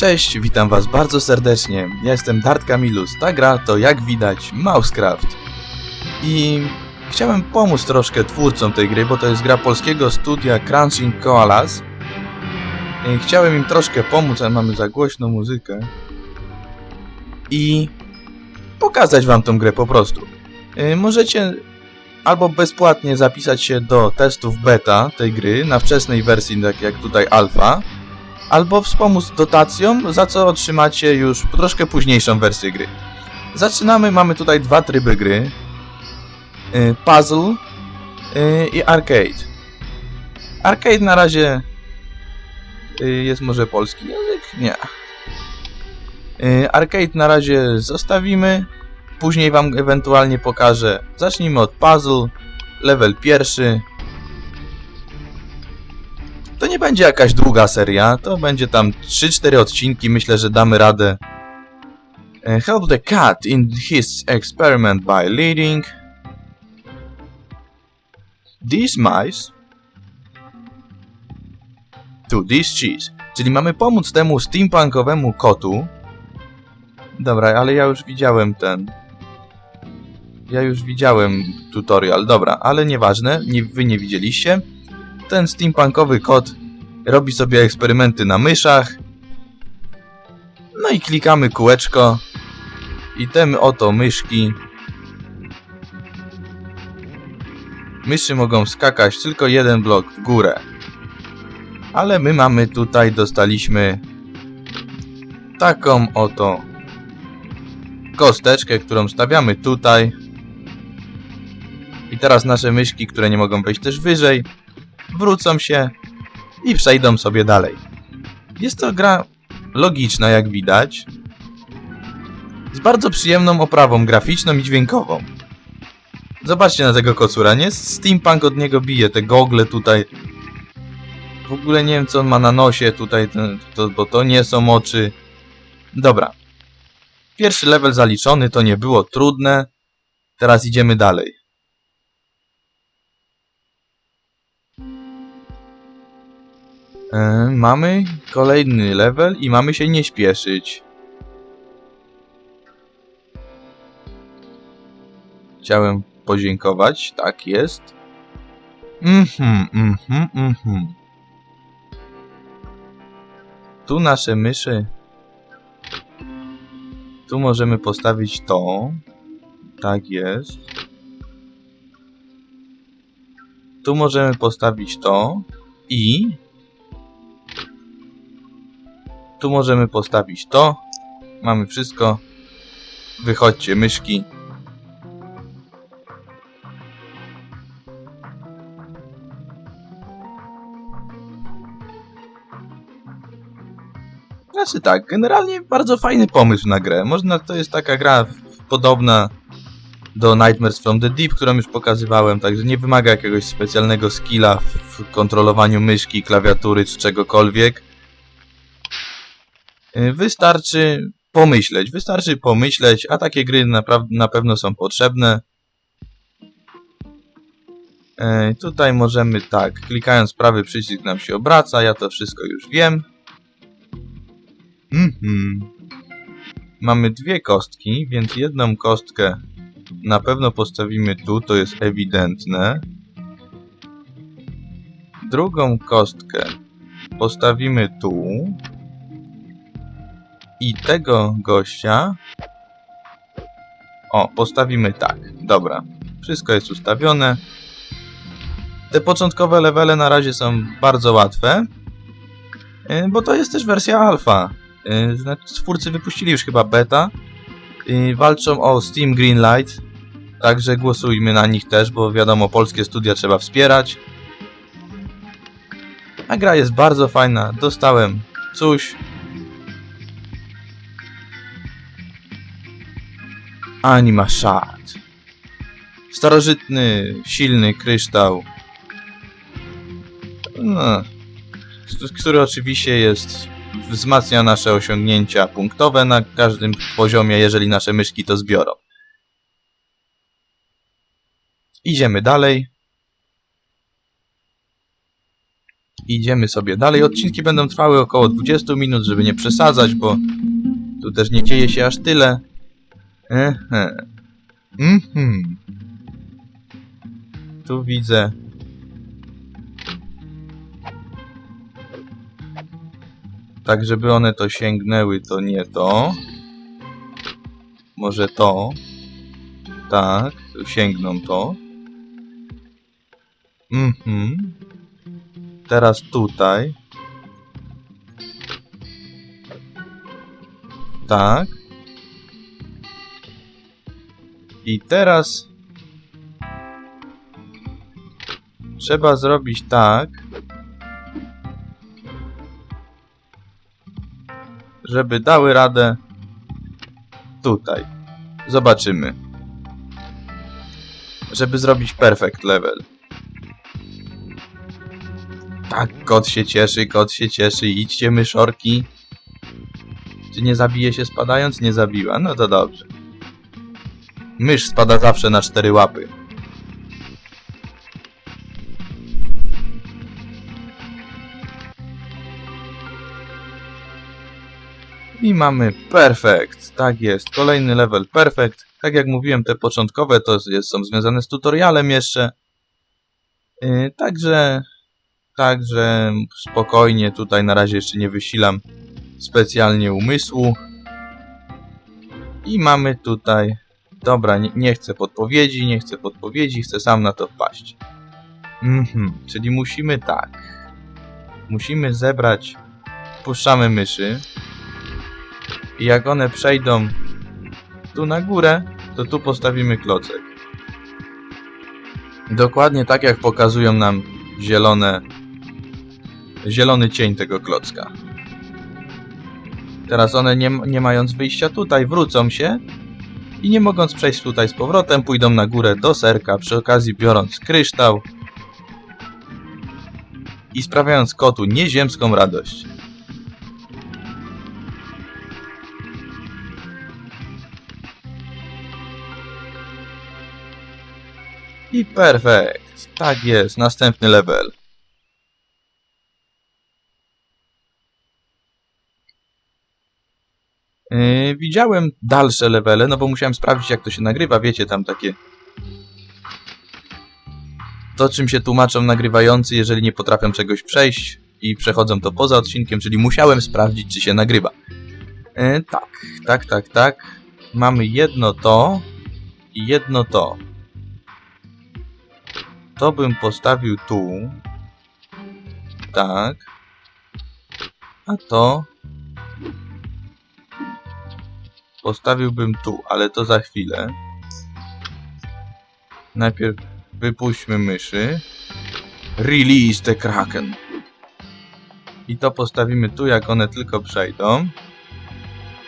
Cześć, witam was bardzo serdecznie. Ja jestem Dart Kamilus. Ta gra to jak widać Mousecraft. I chciałem pomóc troszkę twórcom tej gry, bo to jest gra polskiego studia Crunching Koalas. I chciałem im troszkę pomóc, ale mamy za głośną muzykę. I pokazać wam tą grę po prostu. Y, Możecie albo bezpłatnie zapisać się do testów beta tej gry na wczesnej wersji, tak jak tutaj alfa, albo wspomóc dotacją, za co otrzymacie już troszkę późniejszą wersję gry. Zaczynamy, mamy tutaj dwa tryby gry. Y, Puzzle y, i Arcade. Arcade na razie y, jest może polski język? Nie. Arcade na razie zostawimy. Później wam ewentualnie pokażę. Zacznijmy od puzzle. Level pierwszy. To nie będzie jakaś długa seria, to będzie tam 3-4 odcinki, myślę, że damy radę. E, Help the cat in his experiment by leading these mice to this cheese. Czyli mamy pomóc temu steampunkowemu kotu. Dobra, ale ja już widziałem ten. Ja już widziałem tutorial, dobra, ale nieważne, nie, wy nie widzieliście ten steampunkowy kot robi sobie eksperymenty na myszach. No i klikamy kółeczko. I te oto myszki. Myszy mogą skakać tylko jeden blok w górę. Ale my mamy tutaj, dostaliśmy taką oto kosteczkę, którą stawiamy tutaj. I teraz nasze myszki, które nie mogą wejść też wyżej, wrócą się i przejdą sobie dalej. Jest to gra logiczna, jak widać, z bardzo przyjemną oprawą graficzną i dźwiękową. Zobaczcie na tego kocura, nie? Steampunk od niego bije, te gogle tutaj. W ogóle nie wiem, co on ma na nosie tutaj, to, bo to nie są oczy. Dobra. Pierwszy level zaliczony, to nie było trudne. Teraz idziemy dalej. E, mamy kolejny level i mamy się nie śpieszyć. Chciałem podziękować, tak jest. Mhm, mhm, mhm. Tu nasze myszy. Tu możemy postawić to. Tak jest. Tu możemy postawić to. I tu możemy postawić to. Mamy wszystko. Wychodźcie, myszki. Znaczy tak, generalnie bardzo fajny pomysł na grę. Można, to jest taka gra podobna do Nightmares from the Deep, którą już pokazywałem, także nie wymaga jakiegoś specjalnego skilla w kontrolowaniu myszki, klawiatury czy czegokolwiek. Y, Wystarczy pomyśleć, wystarczy pomyśleć, a takie gry naprawdę na pewno są potrzebne. E, Tutaj możemy tak, klikając prawy przycisk nam się obraca, ja to wszystko już wiem. Mhm. Mamy dwie kostki, więc jedną kostkę na pewno postawimy tu, to jest ewidentne. Drugą kostkę postawimy tu. I tego gościa... O, postawimy tak. Dobra. Wszystko jest ustawione. Te początkowe levele na razie są bardzo łatwe. yy, Bo to jest też wersja alfa. Yy, Znaczy, twórcy wypuścili już chyba beta. Walczą o Steam Greenlight. Także głosujmy na nich też, bo wiadomo, polskie studia trzeba wspierać. A gra jest bardzo fajna. Dostałem coś. Anima Shard. Starożytny, silny kryształ. No, który oczywiście jest wzmacnia nasze osiągnięcia punktowe na każdym poziomie, jeżeli nasze myszki to zbiorą. Idziemy dalej. Idziemy sobie dalej. Odcinki będą trwały około 20 minut, żeby nie przesadzać, bo tu też nie dzieje się aż tyle. Ehe. Mhm. Tu widzę. Tak, żeby one to sięgnęły, to nie to. Może to. Tak, sięgną to. Mhm. Teraz tutaj. Tak. I teraz trzeba zrobić tak, żeby dały radę tutaj. Zobaczymy. Żeby zrobić perfect level. Tak, kot się cieszy, kot się cieszy. Idźcie, myszorki. Czy nie zabije się spadając? Nie zabiła. No to dobrze. Mysz spada zawsze na cztery łapy. I mamy perfekt. Tak jest. Kolejny level perfekt. Tak jak mówiłem, te początkowe to jest, są związane z tutorialem jeszcze. Yy, także, także spokojnie tutaj na razie jeszcze nie wysilam specjalnie umysłu. I mamy tutaj... Dobra, nie, nie chcę podpowiedzi, nie chcę podpowiedzi, chcę sam na to wpaść. Mhm, czyli musimy tak. Musimy zebrać... Puszczamy myszy. I jak one przejdą tu na górę, to tu postawimy klocek. Dokładnie tak jak pokazują nam zielone... Zielony cień tego klocka. Teraz one nie, nie mając wyjścia tutaj wrócą się i nie mogąc przejść tutaj z powrotem pójdą na górę do serka, przy okazji biorąc kryształ i sprawiając kotu nieziemską radość. I perfekt. Tak jest, następny level. Yy, widziałem dalsze levele, no bo musiałem sprawdzić jak to się nagrywa, wiecie, tam takie... To czym się tłumaczą nagrywający, jeżeli nie potrafią czegoś przejść i przechodzą to poza odcinkiem, czyli musiałem sprawdzić czy się nagrywa. Yy, tak, tak, tak, tak. Mamy jedno to i jedno to. To bym postawił tu. Tak. A to postawiłbym tu, ale to za chwilę. Najpierw wypuśćmy myszy. Release the Kraken. I to postawimy tu, jak one tylko przejdą.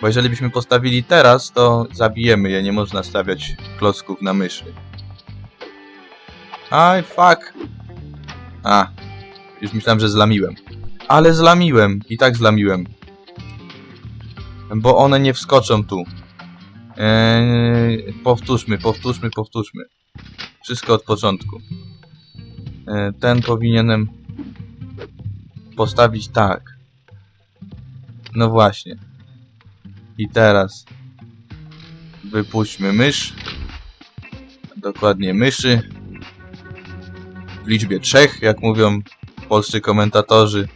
Bo jeżeli byśmy postawili teraz, to zabijemy je. Nie można stawiać klocków na myszy. Aj, fuck. A, już myślałem, że zlamiłem. Ale zlamiłem. I tak zlamiłem. Bo one nie wskoczą tu. Eee, powtórzmy, powtórzmy, powtórzmy. Wszystko od początku. Eee, ten powinienem postawić tak. No właśnie. I teraz wypuśćmy mysz. Dokładnie myszy. W liczbie trzech, jak mówią polscy komentatorzy.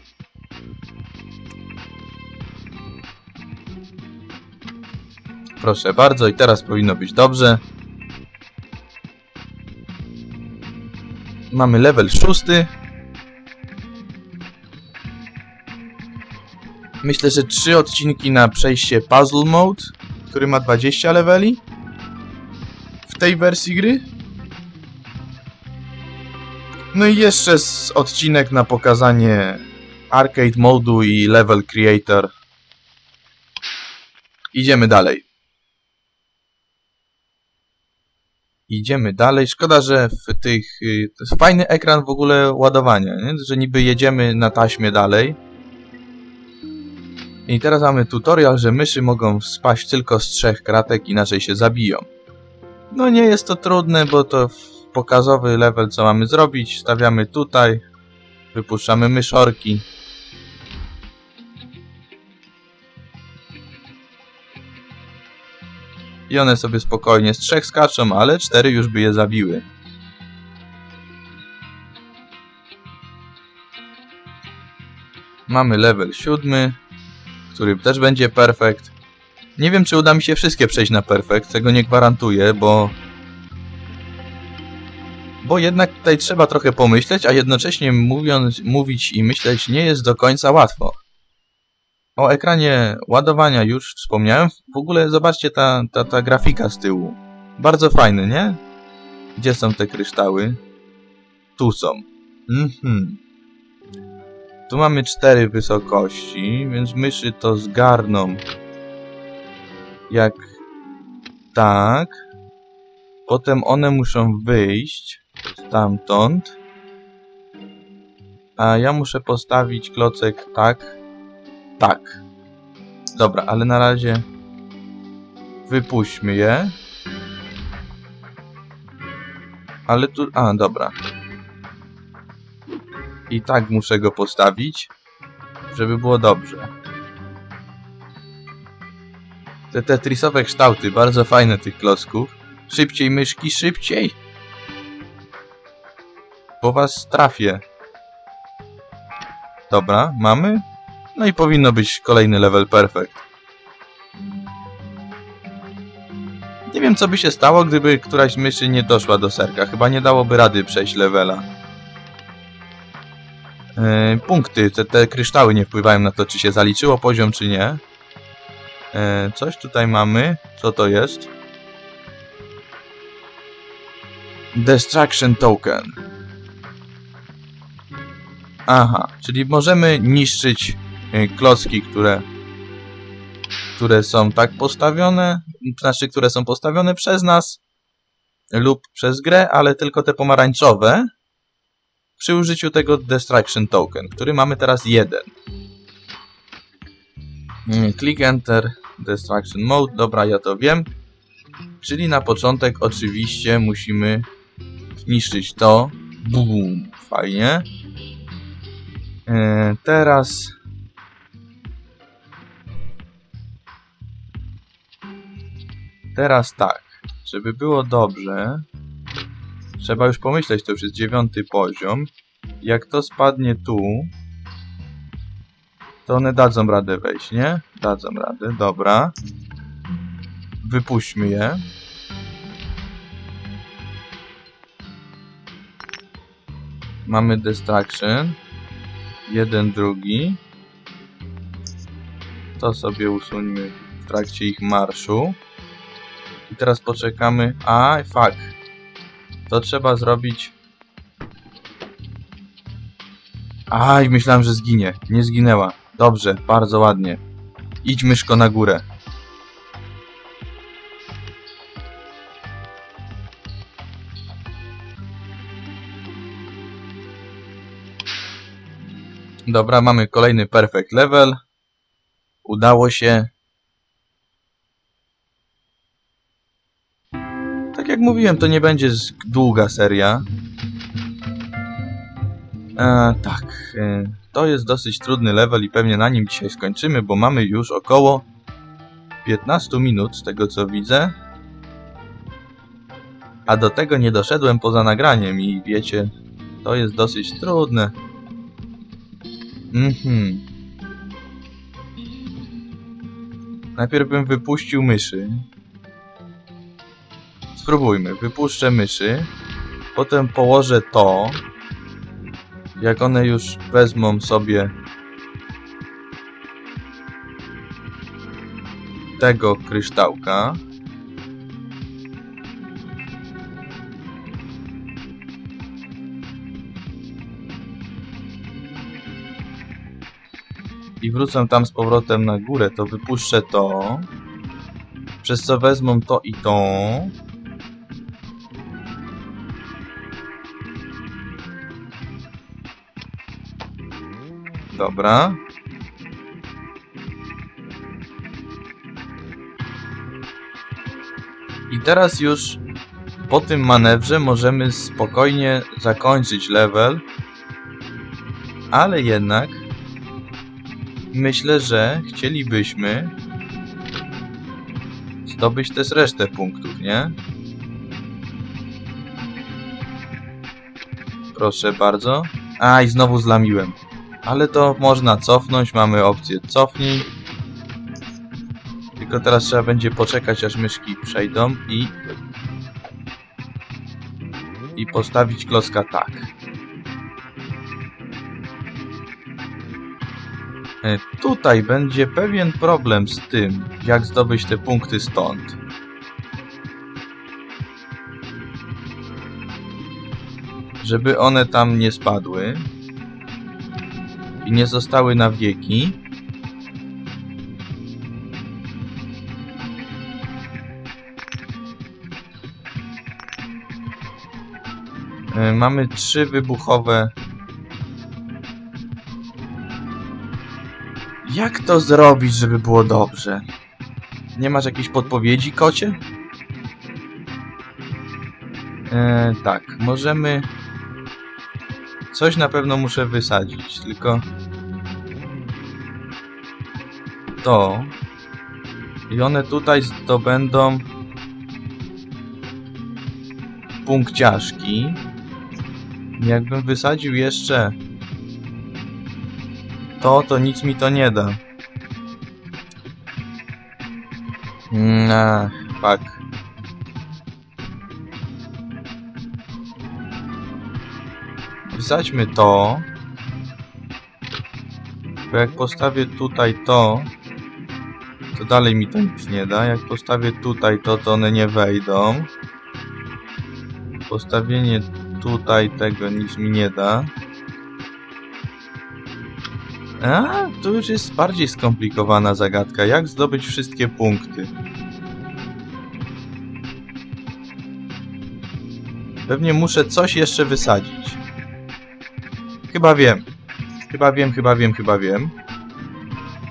Proszę bardzo, i teraz powinno być dobrze. Mamy level szósty. Myślę, że trzy odcinki na przejście Puzzle Mode, który ma 20 leveli w tej wersji gry. No i jeszcze odcinek na pokazanie Arcade Modu i Level Creator. Idziemy dalej. Idziemy dalej. Szkoda, że w tych... y, To jest fajny ekran w ogóle ładowania, nie? że niby jedziemy na taśmie dalej. I teraz mamy tutorial, że myszy mogą spaść tylko z trzech kratek, inaczej się zabiją. No nie jest to trudne, bo to pokazowy level co mamy zrobić. Stawiamy tutaj. Wypuszczamy myszorki. I one sobie spokojnie z trzech skaczą, ale cztery już by je zabiły. Mamy level siódmy, który też będzie perfekt. Nie wiem, czy uda mi się wszystkie przejść na perfekt, tego nie gwarantuję, bo... Bo jednak tutaj trzeba trochę pomyśleć, a jednocześnie mówiąc, mówić i myśleć nie jest do końca łatwo. O ekranie ładowania już wspomniałem. W ogóle zobaczcie ta, ta, ta grafika z tyłu. Bardzo fajny, nie? Gdzie są te kryształy? Tu są. Mhm. Tu mamy cztery wysokości, więc myszy to zgarną jak tak. Potem one muszą wyjść stamtąd. A ja muszę postawić klocek tak, tak. Dobra, ale na razie wypuśćmy je. Ale tu... A, dobra. I tak muszę go postawić, żeby było dobrze. Te tetrisowe kształty, bardzo fajne tych klocków. Szybciej, myszki, szybciej! Bo was trafię. Dobra, mamy? No i powinno być kolejny level perfect. Nie wiem, co by się stało, gdyby któraś myszy nie doszła do serka. Chyba nie dałoby rady przejść levela. Yy, punkty, te, te kryształy nie wpływają na to, czy się zaliczyło poziom, czy nie. Yy, coś tutaj mamy. Co to jest? Destruction Token. Aha, czyli możemy niszczyć klocki, które, które są tak postawione, znaczy, które są postawione przez nas lub przez grę, ale tylko te pomarańczowe przy użyciu tego Destruction Token, który mamy teraz jeden. Click Enter, Destruction Mode, dobra, ja to wiem. Czyli na początek oczywiście musimy niszczyć to. Bum, fajnie. E, teraz teraz tak, żeby było dobrze trzeba już pomyśleć, to już jest dziewiąty poziom jak to spadnie tu to one dadzą radę wejść, nie? Dadzą radę, dobra wypuśćmy je mamy destruction jeden, drugi. To sobie usuńmy w trakcie ich marszu. I teraz poczekamy. A, fuck. To trzeba zrobić. Aj, myślałem, że zginie. Nie zginęła. Dobrze, bardzo ładnie. Idź myszko na górę. Dobra, mamy kolejny perfect level. Udało się. Tak jak mówiłem, to nie będzie długa seria. E, tak, e, to jest dosyć trudny level i pewnie na nim dzisiaj skończymy, bo mamy już około 15 minut z tego co widzę. A do tego nie doszedłem poza nagraniem i wiecie, to jest dosyć trudne. Mhm. Najpierw bym wypuścił myszy. Spróbujmy. Wypuszczę myszy. Potem położę to. Jak one już wezmą sobie tego kryształka. i wrócę tam z powrotem na górę, to wypuszczę to. Przez co wezmą to i to. Dobra. I teraz już po tym manewrze możemy spokojnie zakończyć level ale jednak myślę, że chcielibyśmy zdobyć też resztę punktów, nie? Proszę bardzo. A, i znowu zlamiłem. Ale to można cofnąć, mamy opcję cofnij. Tylko teraz trzeba będzie poczekać, aż myszki przejdą i... I postawić klocka tak. E, Tutaj będzie pewien problem z tym, jak zdobyć te punkty stąd. Żeby one tam nie spadły i nie zostały na wieki. E, Mamy trzy wybuchowe. Jak to zrobić, żeby było dobrze? Nie masz jakiejś podpowiedzi, kocie? E, tak, możemy. Coś na pewno muszę wysadzić, tylko. To. I one tutaj zdobędą. Punkciaszki. Jakbym wysadził jeszcze to, to nic mi to nie da. Nah, fuck. Wysadźmy to. Bo jak postawię tutaj to, to dalej mi to nic nie da. Jak postawię tutaj to, to one nie wejdą. Postawienie tutaj tego nic mi nie da. A, tu już jest bardziej skomplikowana zagadka. Jak zdobyć wszystkie punkty? Pewnie muszę coś jeszcze wysadzić. Chyba wiem. Chyba wiem, chyba wiem, chyba wiem.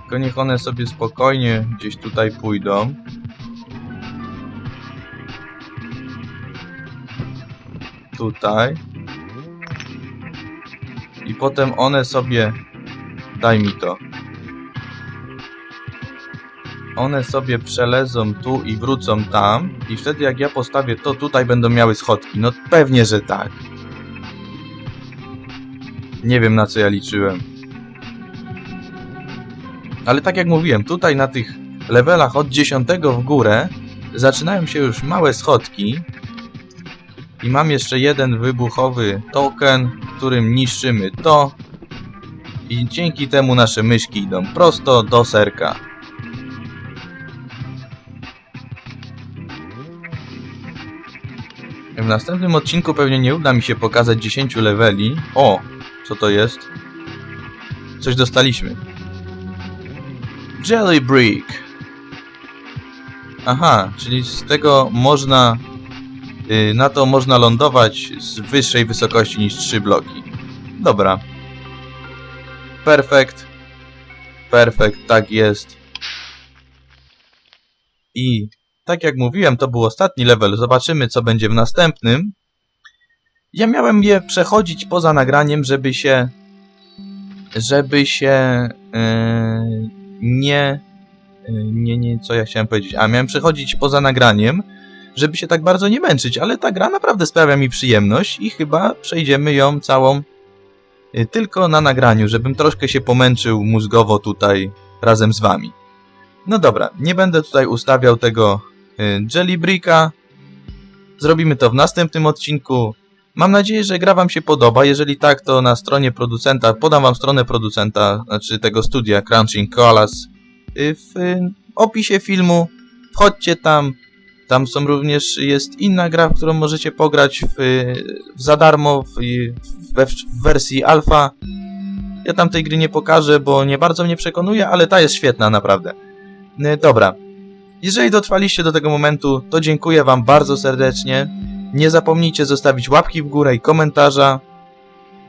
Tylko niech one sobie spokojnie gdzieś tutaj pójdą. Tutaj. I potem one sobie Daj mi to. One sobie przelezą tu i wrócą tam i wtedy jak ja postawię to, tutaj będą miały schodki. No pewnie, że tak. Nie wiem na co ja liczyłem. Ale tak jak mówiłem, tutaj na tych levelach od 10 w górę zaczynają się już małe schodki. I mam jeszcze jeden wybuchowy token, którym niszczymy to, i dzięki temu nasze myszki idą prosto do serka. W następnym odcinku pewnie nie uda mi się pokazać 10 leveli. O, co to jest? Coś dostaliśmy. Jelly Brick. Aha, czyli z tego można... Yy, na to można lądować z wyższej wysokości niż 3 bloki. Dobra. Perfekt. Perfekt, tak jest. I tak jak mówiłem, to był ostatni level. Zobaczymy, co będzie w następnym. Ja miałem je przechodzić poza nagraniem, żeby się... Żeby się... Yy, nie... Yy, nie, nie, co ja chciałem powiedzieć. A, miałem przechodzić poza nagraniem, żeby się tak bardzo nie męczyć, ale ta gra naprawdę sprawia mi przyjemność i chyba przejdziemy ją całą y, tylko na nagraniu, żebym troszkę się pomęczył mózgowo tutaj razem z wami. No dobra, nie będę tutaj ustawiał tego Jellybricka. Zrobimy to w następnym odcinku. Mam nadzieję, że gra wam się podoba. Jeżeli tak, to na stronie producenta, podam wam stronę producenta, znaczy tego studia Crunching Koalas y, w y, opisie filmu. Wchodźcie tam. Tam są również, jest inna gra, w którą możecie pograć w, w za darmo w, w, w wersji alfa. Ja tam tej gry nie pokażę, bo nie bardzo mnie przekonuje, ale ta jest świetna naprawdę. Y, Dobra. Jeżeli dotrwaliście do tego momentu, to dziękuję wam bardzo serdecznie. Nie zapomnijcie zostawić łapki w górę i komentarza.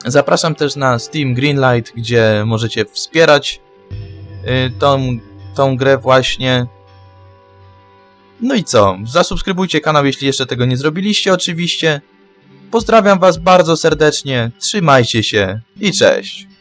Zapraszam też na Steam Greenlight, gdzie możecie wspierać y, tą, tą grę właśnie. No i co? Zasubskrybujcie kanał, jeśli jeszcze tego nie zrobiliście oczywiście. Pozdrawiam was bardzo serdecznie, trzymajcie się i cześć.